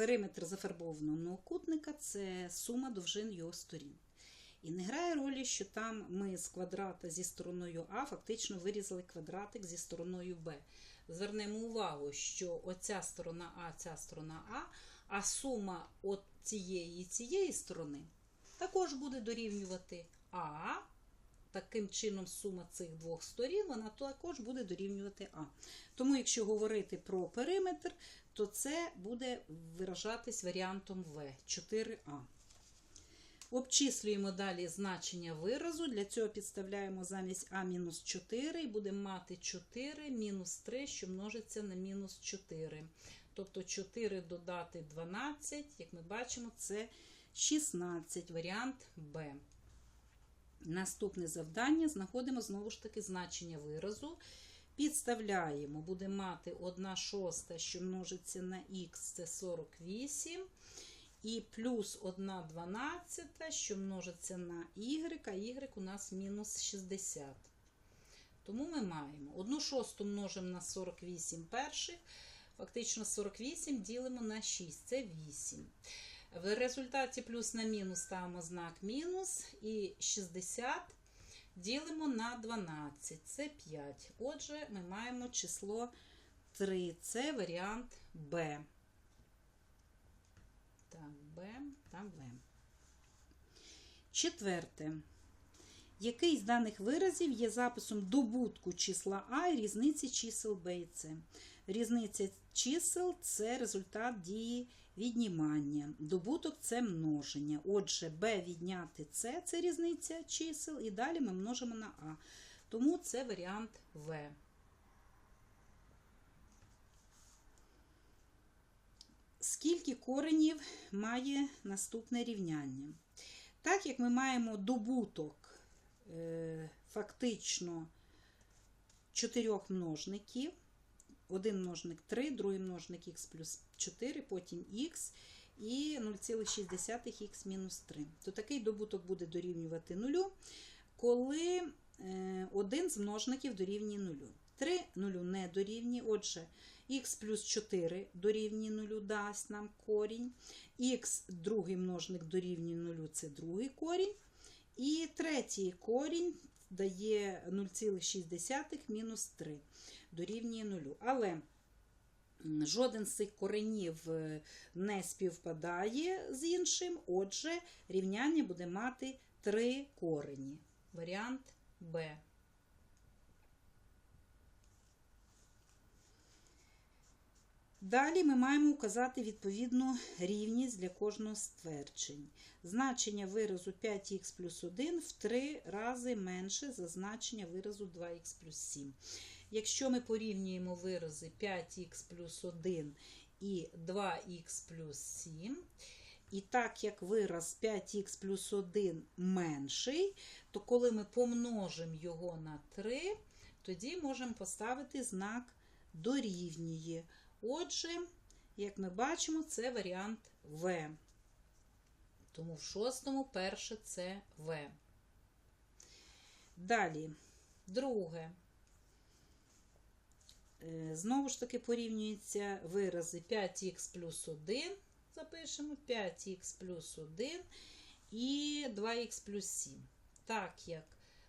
Периметр зафарбованого многокутника це сума довжин його сторін. І не грає ролі, що там ми з квадрата зі стороною А фактично вирізали квадратик зі стороною Б. Звернемо увагу, що оця сторона А, ця сторона А, а сума от цієї і цієї сторони також буде дорівнювати А. Таким чином, сума цих двох сторін вона також буде дорівнювати А. Тому, якщо говорити про периметр, то це буде виражатись варіантом В 4А. Обчислюємо далі значення виразу. Для цього підставляємо замість А мінус 4 і будемо мати 4 мінус 3, що множиться на мінус 4. Тобто 4 додати 12, як ми бачимо, це 16, варіант Б. Наступне завдання знаходимо знову ж таки значення виразу. Підставляємо, будемо мати 1 шоста, що множиться на х, це 48. І плюс 1 дванадцята, що множиться на y, а y у нас мінус 60. Тому ми маємо 1 шосту множимо на 48 перших. Фактично 48 ділимо на 6, це 8. В результаті плюс на мінус ставимо знак мінус. І 60 ділимо на 12, це 5. Отже, ми маємо число 3. Це варіант Б. Так, Б та В. Четверте. Який з даних виразів є записом добутку числа А і різниці чисел Б і С? Різниця чисел це результат дії віднімання. Добуток це множення. Отже, Б відняти С це різниця чисел, і далі ми множимо на А. Тому це варіант В. Скільки коренів має наступне рівняння? Так як ми маємо добуток е, фактично чотирьох множників, один множник 3, другий множник х плюс 4, потім х і 0,6х мінус 3. То такий добуток буде дорівнювати нулю, коли е, один з множників дорівнює нулю. 3 нулю не дорівнює, отже, х плюс 4 дорівнює нулю дасть нам корінь, х другий множник дорівнює нулю це другий корінь. І третій корінь дає 0,6 мінус 3 дорівнює нулю. Але жоден з цих коренів е, не співпадає з іншим, отже, рівняння буде мати три корені. Варіант Б. Далі ми маємо указати відповідну рівність для кожного з тверджень. Значення виразу 5х плюс 1 в 3 рази менше за значення виразу 2х плюс 7. Якщо ми порівнюємо вирази 5х плюс 1 і 2х плюс 7, і так як вираз 5х плюс 1 менший, то коли ми помножимо його на 3, тоді можемо поставити знак дорівнює. Отже, як ми бачимо, це варіант В. Тому в шостому перше це В. Далі, друге. Е, Знову ж таки порівнюються вирази 5х плюс 1. Запишемо 5х плюс 1 і 2х плюс 7. Так як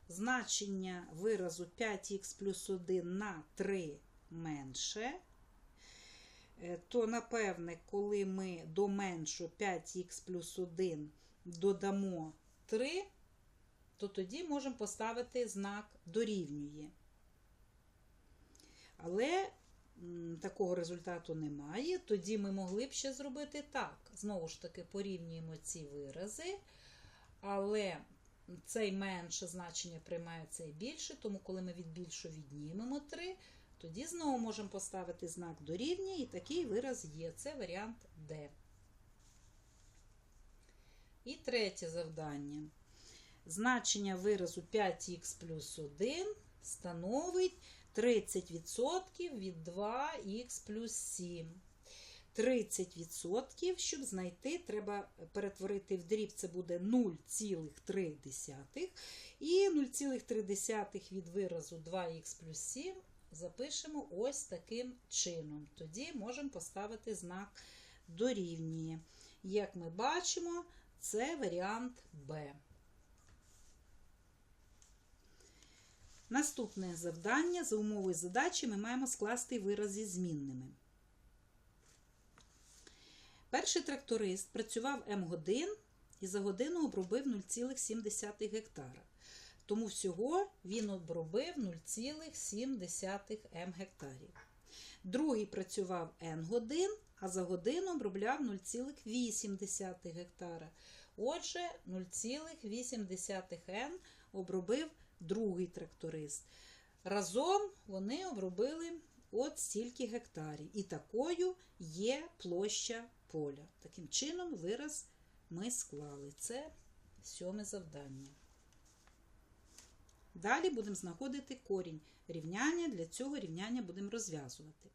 значення виразу 5х плюс 1 на 3 менше, е, то, напевне, коли ми до меншу 5х плюс 1 додамо 3, то тоді можемо поставити знак дорівнює. Але такого результату немає. Тоді ми могли б ще зробити так. Знову ж таки, порівнюємо ці вирази, але цей менше значення приймає цей більше, тому коли ми від більшого віднімемо 3, тоді знову можемо поставити знак дорівнює, і такий вираз є. Це варіант D. І третє завдання. Значення виразу 5х плюс 1 становить 30% від 2х плюс 7. 30%, щоб знайти, треба перетворити в дріб, це буде 0,3. І 0,3 від виразу 2х плюс 7 запишемо ось таким чином. Тоді можемо поставити знак дорівнює. Як ми бачимо, це варіант Б. Наступне завдання за умовою задачі ми маємо скласти вираз зі змінними. Перший тракторист працював М годин і за годину обробив 0,7 гектара. Тому всього він обробив 0,7 М гектарів. Другий працював N годин, а за годину обробляв 0,8 гектара. Отже, 0,8 N обробив другий тракторист. Разом вони обробили от стільки гектарів. І такою є площа поля. Таким чином, вираз ми склали. Це сьоме завдання. Далі будемо знаходити корінь рівняння. Для цього рівняння будемо розв'язувати.